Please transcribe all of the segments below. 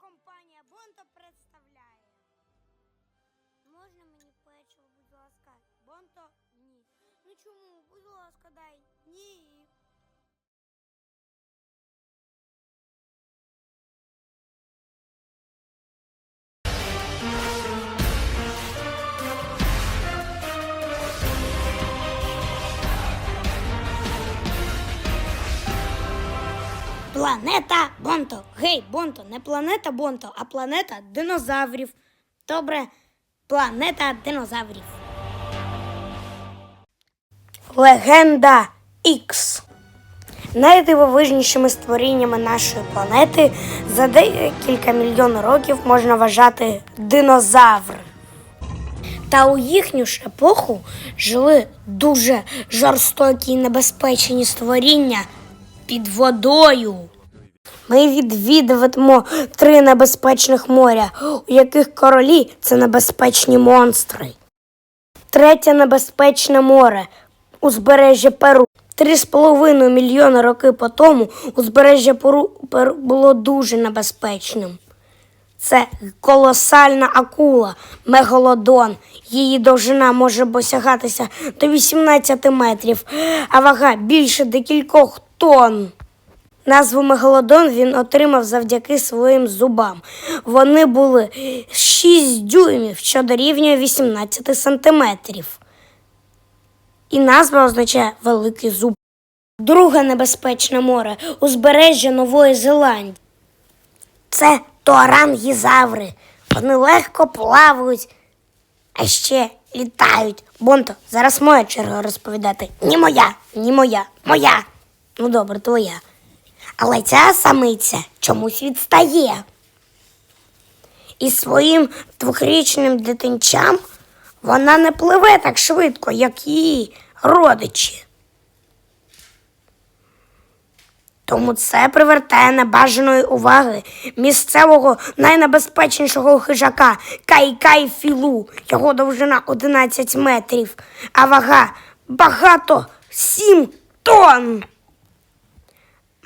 Кінокомпанія Бонто представляє. Можна мені печиво, будь ласка? Бонто? Ні. Ну чому? Будь ласка, дай. Ні. Планета Бонто. Гей, Бонто, не планета Бонто, а планета динозаврів. Добре, планета динозаврів. Легенда Ікс. Найдивовижнішими створіннями нашої планети за декілька мільйон років можна вважати динозаври. Та у їхню ж епоху жили дуже жорстокі і небезпечні створіння під водою. Ми відвідуватимо три небезпечних моря, у яких королі це небезпечні монстри. Третє небезпечне море узбережжя Перу. Три з половиною мільйона роки по тому узбережжя Перу, Перу було дуже небезпечним. Це колосальна акула, мегалодон. Її довжина може досягатися до 18 метрів, а вага більше декількох тонн. Назву мегалодон він отримав завдяки своїм зубам. Вони були 6 дюймів, що дорівнює 18 сантиметрів. І назва означає великий зуб. Друге небезпечне море узбережжя Нової Зеландії. Це туарангізаври. Вони легко плавають, а ще літають. Бонто, зараз моя черга розповідати. Ні моя, ні моя, моя. Ну добре, твоя. Але ця самиця чомусь відстає. І своїм двохрічним дитинчам вона не пливе так швидко, як її родичі. Тому це привертає небажаної уваги місцевого найнебезпечнішого хижака Кай-Кай Філу. Його довжина 11 метрів, а вага багато 7 тонн.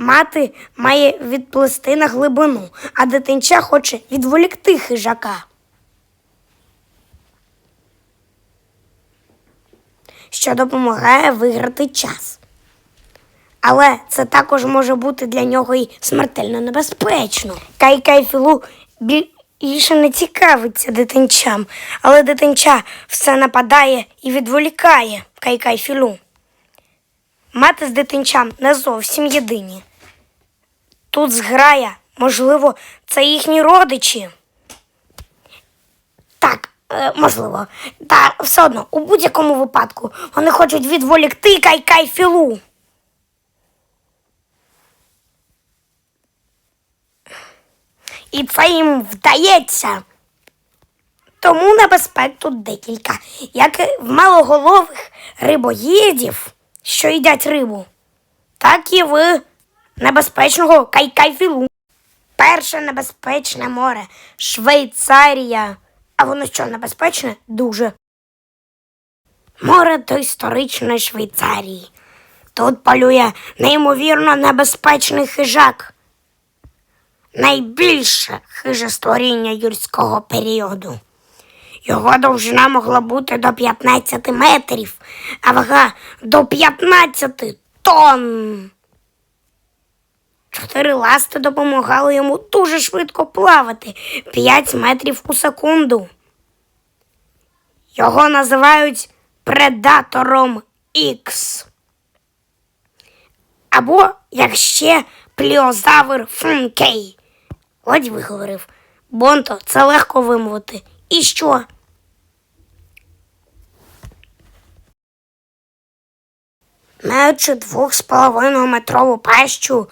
Мати має відплисти на глибину, а дитинча хоче відволікти хижака. Що допомагає виграти час. Але це також може бути для нього і смертельно небезпечно. Кай-Кай Філу більше не цікавиться дитинчам, але дитинча все нападає і відволікає Кай-Кай Філу. Мати з дитинчам не зовсім єдині. Тут зграя, можливо, це їхні родичі. Так, е, можливо. Та все одно, у будь-якому випадку вони хочуть відволікти Кай-Кай Філу. І це їм вдається. Тому небезпек тут декілька, як в малоголових рибоїдів, що їдять рибу, так і в небезпечного кайкайфілу. Перше небезпечне море Швейцарія. А воно що небезпечне? Дуже. Море до історичної Швейцарії. Тут полює неймовірно небезпечний хижак. Найбільше хиже створіння юрського періоду. Його довжина могла бути до 15 метрів, а вага до 15 тонн. Чотири ласти допомагали йому дуже швидко плавати 5 метрів у секунду. Його називають предатором Ікс. Або як ще пліозавр Функей. Ось виговорив. Бонто, це легко вимовити. І що? Маючи двох з половиною метрову пащу,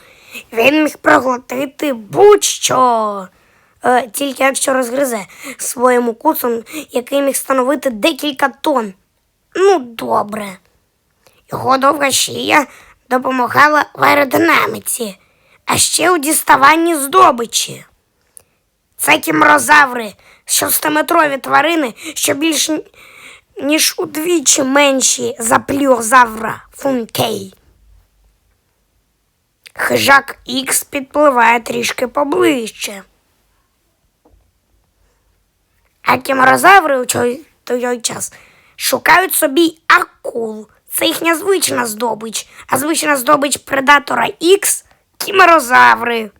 він міг проглотити будь-що. Е, тільки якщо розгризе своїм укусом, який міг становити декілька тонн. Ну, добре. Його довга шия допомагала в аеродинаміці, а ще у діставанні здобичі. Це кімрозаври, шостиметрові тварини, що більш ніж удвічі менші за пліозавра Функей хижак Ікс підпливає трішки поближче. А кіморозаври у той час шукають собі акул. Це їхня звична здобич, а звична здобич предатора Ікс кіморозаври.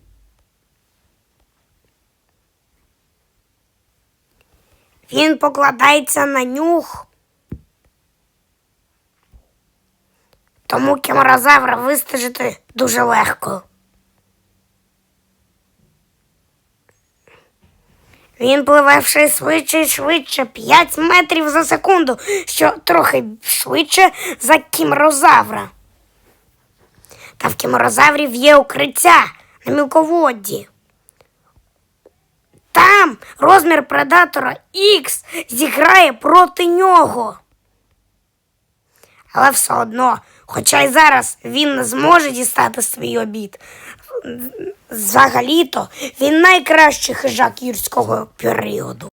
Він покладається на нюх. Тому кімерозавра вистежити дуже легко. Він пливе все швидше і швидше, 5 метрів за секунду, що трохи швидше за кімерозавра. Та в кімерозаврів є укриття на мілководді. Там розмір предатора Х зіграє проти нього. Але все одно, хоча й зараз він не зможе дістати свій обід. Взагалі-то він найкращий хижак юрського періоду.